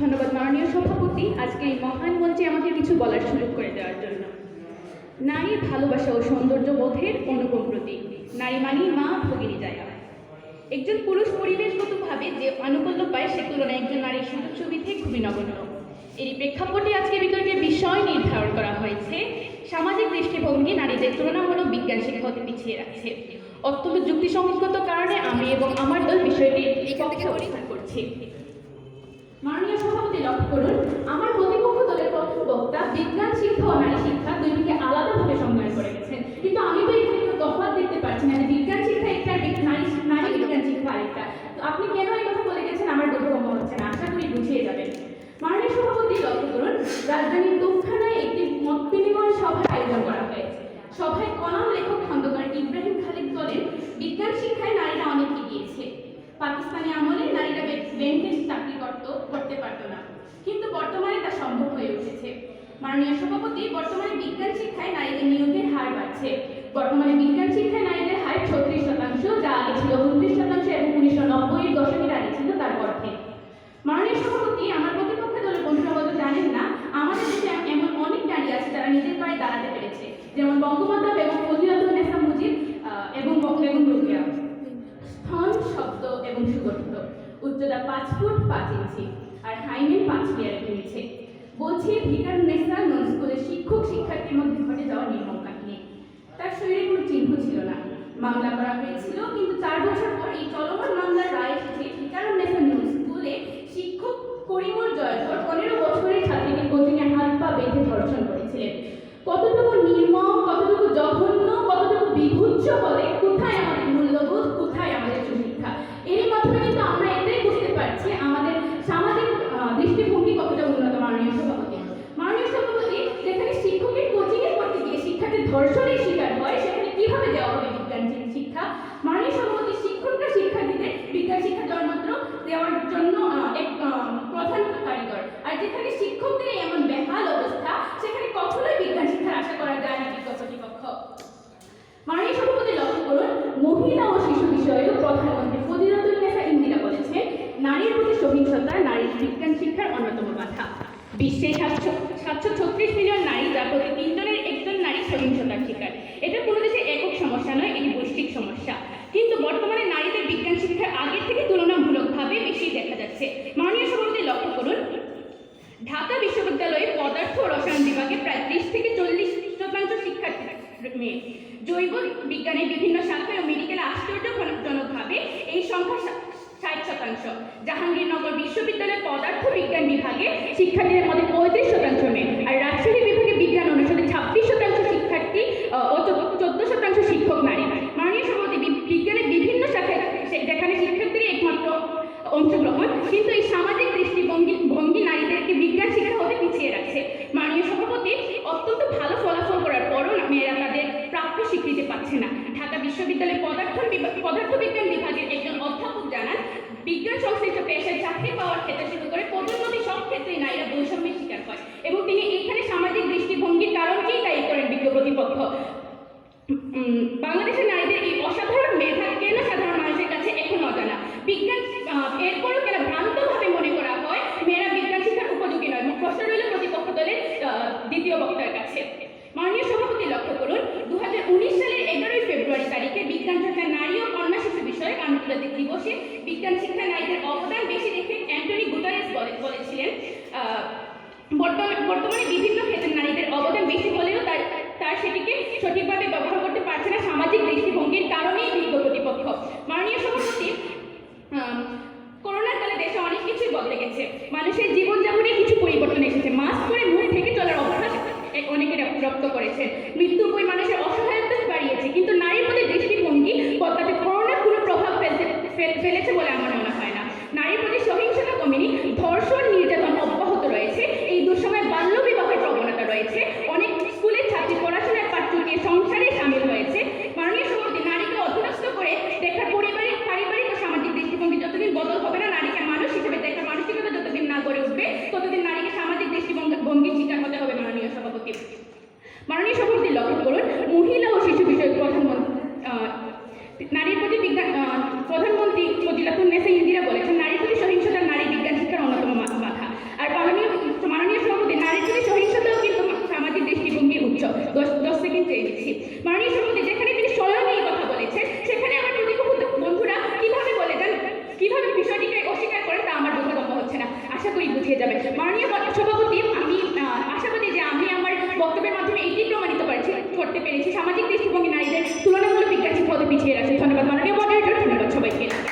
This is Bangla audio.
ধন্যবাদ মাননীয় সভাপতি। আজকে এই মহান মঞ্চে আমাকে কিছু বলার সুযোগ করে দেওয়ার জন্য। নারীর ভালোবাসা ও সৌন্দর্য বোধের অনুপম প্রতীক। নারী মানেই মা ভগিনী যায় একজন পুরুষ পরিবেশগতভাবে যে আনুকূল্য পায়, সে তুলনায় একজন নারীর সুযোগ সুবিধে খুবই নগণ্য। এরই প্রেক্ষাপটে আজকে বিতর্কের বিষয় নির্ধারণ করা হয়েছে। সামাজিক দৃষ্টিভঙ্গি নারীদের তুলনামূলক বিজ্ঞান শিক্ষা হতে পিছিয়ে রাখছে। অত্যন্ত যুক্তিসঙ্গত কারণে আমি এবং আমার দল বিষয়টি করছি। মাননীয় লক্ষ্য করুন, আমার প্রতিপক্ষ দলের প্রথম বক্তা বিজ্ঞান, শিক্ষা ও নারী শিক্ষা দুইটিকে আলাদাভাবে সংজ্ঞায়ন করে গেছেন। কিন্তু আমি তো এখানে কোনো তফাৎ দেখতে পাচ্ছি না। বিজ্ঞান শিক্ষা একটা নারী নারী বিজ্ঞান শিক্ষা আরেকটা। তো আপনি কেন এই কথা বলে গেছেন? আমার বোধগম্য হচ্ছে না। আশা করি বুঝিয়ে যাবেন। মাননীয় সভাপতি, লক্ষ্য করুন, রাজধানীর দুপখানায় একটি মত বিনিময় সভার আয়োজন করা হয়েছে। সভায় কলাম লেখক খন্দকার ইব্রাহিম খালিদ বলেন, বিজ্ঞান শিক্ষায় নারীরা অনেক এগিয়েছে। পাকিস্তানি আমলে নারীরা বে- ব্যাংকে চাকরি করত করতে পারত না। কিন্তু বর্তমানে তা সম্ভব হয়ে উঠেছে। মাননীয় সভাপতি বর্তমানে বিজ্ঞান শিক্ষায় নারীদের নিয়োগের হার বাড়ছে। বর্তমানে বিজ্ঞান শিক্ষায় নারীদের হার ছত্রিশ শতাংশ যা আগে ছিল উনত্রিশ শতাংশ এবং উনিশশো নব্বই দশকের আগে ছিল তার অর্ধেক। মাননীয় সভাপতি আমার প্রতিপক্ষের দলের বন্ধুরা জানেন না আমাদের দেশে এমন অনেক নারী আছে যারা নিজের পায়ে দাঁড়াতে পেরেছে। যেমন বঙ্গমাতা এবং ফজিলাতুন্নেসা মুজিব আহ, এবং এবং রুকিয়া। স্থন শব্দ এবং সুগঠিত। উচ্চতা পাঁচ ফুট পাঁচ ইঞ্চি আর হাইমেন পাঁচ পেয়ারে কিনেছে। বলছে ভিকার নেসা নন স্কুলের শিক্ষক, শিক্ষার্থীর মধ্যে ঘটে যাওয়া নির্মম কাহিনী। তার শরীরে কোনো চিহ্ন ছিল না। মামলা করা হয়েছিল, কিন্তু চার বছর পর এই চলমান মামলার রায় এসেছে ভিকার নেসা নন স্কুলে শিক্ষক করিমুল জয়ধর পনেরো বছরের ছাত্রীকে কোচিংয়ে হাত পা বেঁধে ধর্ষণ করেছিলেন। কতটুকু নির্মম, কতটুকু জঘন্য, কতটুকু বিভুচ্ছ বলে কোথায় আমাদের মূল্যবোধ কোথায় আমাদের সুশিক্ষা এরই মাধ্যমে কিন্তু আমরা এটাই বুঝতে পারছি আমাদের সামাজিক আহ, দৃষ্টিভঙ্গি কতটা উন্নত মাননীয় সভাপতি মাননীয় সভাপতি যেখানে শিক্ষকের কোচিংয়ে করতে গিয়ে শিক্ষার্থী ধর্ষণের শিকার হয় সেখানে কীভাবে দেওয়া হবে বিজ্ঞান শিক্ষা মাননীয় সভাপতি শিক্ষকরা শিক্ষার্থীদের বিজ্ঞান শিক্ষা জন্মাত্র দেওয়ার জন্য এক প্রধান কারিগর। আর যেখানে শিক্ষকদের এমন বেহাল অবস্থা, সেখানে কখনোই বিজ্ঞান শিক্ষার আশা করা যায় না বিজ্ঞ কর্তৃপক্ষ। মাননীয় সভাপতি লক্ষ্য করুন, মহিলা ও শিশু বিষয়েও প্রধানমন্ত্রী ফজিলাতুন্নেসা ইন্দিরা বলেছেন, নারীর প্রতি সহিংসতা নারীর বিজ্ঞান শিক্ষার অন্যতম বাধা। বিশ্বে সাতশো সাতশো ছত্রিশ মিলিয়ন নারী যার প্রতি তিনজনের একজন নারী সহিংসতার শিকার এটা কোনো দেশের একক সমস্যা নয় এটি বৈশ্বিক সমস্যা কিন্তু বর্তমানে নারীদের বিজ্ঞান শিক্ষার আগের থেকে তুলনামূলকভাবে বেশি দেখা যাচ্ছে মাননীয় সভাপতি লক্ষ্য করুন ঢাকা বিশ্ববিদ্যালয়ে পদার্থ ও রসায়ন বিভাগে প্রায় ত্রিশ থেকে চল্লিশ শতাংশ শিক্ষার্থী মেয়ে জৈব বিজ্ঞানের বিভিন্ন শাখায় ও মেডিকেলে আশ্চর্যজনকভাবে এই সংখ্যা ষাট শতাংশ। জাহাঙ্গীরনগর বিশ্ববিদ্যালয়ের পদার্থ বিজ্ঞান বিভাগে শিক্ষার্থীদের মধ্যে পঁয়ত্রিশ শতাংশ মেয়ে আর রাজশাহী বিভাগে বিজ্ঞান অনুষদে ছাব্বিশ শতাংশ শিক্ষার্থী ও চোদ্দ শতাংশ শিক্ষক নারী। মাননীয় সভাপতি বিজ্ঞানের বিভিন্ন শাখায় যেখানে শিক্ষার্থীরা একমাত্র অংশগ্রহণ, কিন্তু এই সামাজিক দৃষ্টিভঙ্গি, ভঙ্গি নারীদেরকে বিজ্ঞান শিক্ষা হতে পিছিয়ে রাখছে। মাননীয় সভাপতি, অত্যন্ত ভালো ফলাফল করার পরও মেয়েরা তাদের প্রাপ্য স্বীকৃতি পাচ্ছে না ঢাকা বিশ্ববিদ্যালয়ের পদার্থ পদার্থবিজ্ঞান বিভাগের একজন অধ্যাপক জানান, বিজ্ঞান সংশ্লিষ্ট পেশায় চাকরি পাওয়ার ক্ষেত্রে শুরু করে পদোন্নতি সব ক্ষেত্রেই নারীরা বৈষম্যের শিকার হয় এবং তিনি এখানে সামাজিক দৃষ্টিভঙ্গির কারণকেই দায়ী করেন বিজ্ঞ প্রতিপক্ষ উম, বাংলাদেশের নারীদের এই অসাধারণ মেধা কেন সাধারণ মানুষের কাছে এখন অজানা বিজ্ঞান আহ, এরপরও কেন ভ্রান্তভাবে মনে করা হয় মেয়েরা বিজ্ঞান শিক্ষার উপযোগী নয় প্রশ্ন রইল প্রতিপক্ষ দলের আহ, দ্বিতীয় বক্তার কাছে মাননীয় সভাপতি লক্ষ্য করুন দু সালের এগারোই ফেব্রুয়ারি তারিখে বিজ্ঞান শাখায় নারী ও কন্যা শিশু বিষয়ক আন্তর্জাতিক দিবসে বিজ্ঞান শিক্ষায় নারীদের অবদান বেশি দেখে অ্যান্টনি গুটারেস বলেছিলেন। বর্তমানে বর্তমানে বিভিন্ন ক্ষেত্রে নারীদের অবদান বেশি হলেও তার তার সেটিকে সঠিকভাবে ব্যবহার করতে পারছে না সামাজিক দৃষ্টিভঙ্গির কারণেই বিজ্ঞ প্রতিপক্ষ মাননীয় সভাপতি করোনার কালে দেশে অনেক কিছুই বদলে গেছে। মানুষের জীবনযাপনে কিছু পরিবর্তন এসেছে। মাস্ক পরে মুখ থেকে চলার অভ্যাস অনেকে রপ্ত করেছে মৃত্যু বই মানুষের অসহায়তা বাড়িয়েছে কিন্তু নারীর মধ্যে দৃষ্টিভঙ্গি বদলাতে করোনার কোনো প্রভাব ফেলতে ফেল- ফেলেছে বলে আমার মনে হয় না। নারীর প্রতি সহিংসতা কমেনি ধর্ষণ নির্যাতন অব্যাহত রয়েছে এই দুঃসময়ে বাল্য বিবাহের প্রবণতা রয়েছে অনেক স্কুলের ছাত্রী পড়াশোনার পাঠ চুকিয়ে সংসারে সামিল হয়েছে মাননীয় সভাপতি নারীকে অধীনস্থ করে দেখার পরিবারিক পারিবারিক ও সামাজিক দৃষ্টিভঙ্গি যতদিন বদল হবে না নারীকে মানুষ হিসেবে দেখার মানসিকতা যতদিন না গড়ে উঠবে ততদিন নারীকে সামাজিক দৃষ্টিভঙ্গি ভঙ্গির শিকার হতে হবে মাননীয় সভাপতি মাননীয় সভাপতি লক্ষ্য করুন মহিলা ও শিশু বিষয়ক প্রধানমন্ত্রী আহ, নারীর প্রতি বিজ্ঞান আহ, প্রধানমন্ত্রী ফজিলাতুন্নেসা ইন্দিরা বলেছেন নারীর প্রতি সহিংসতা নারী বিজ্ঞান শিক্ষা চেয়ে মাননীয় সভাপতি যেখানে তিনি স্বয়ং এই কথা বলেছেন সেখানে আমার প্রতিপক্ষ বন্ধুরা কীভাবে বলে জানেন কীভাবে বিষয়টিকে অস্বীকার করে তা আমার বোধগম্য হচ্ছে না। আশা করি বুঝিয়ে যাবে মাননীয় সভাপতি আমি আহ, আশাবাদী যে আমি আমার বক্তব্যের মাধ্যমে এটি প্রমাণিত পারছি করতে পেরেছি। সামাজিক দৃষ্টিভঙ্গি নারীদের তুলনামূলক বিজ্ঞাসী পদে পিছিয়ে রাখছে ধন্যবাদ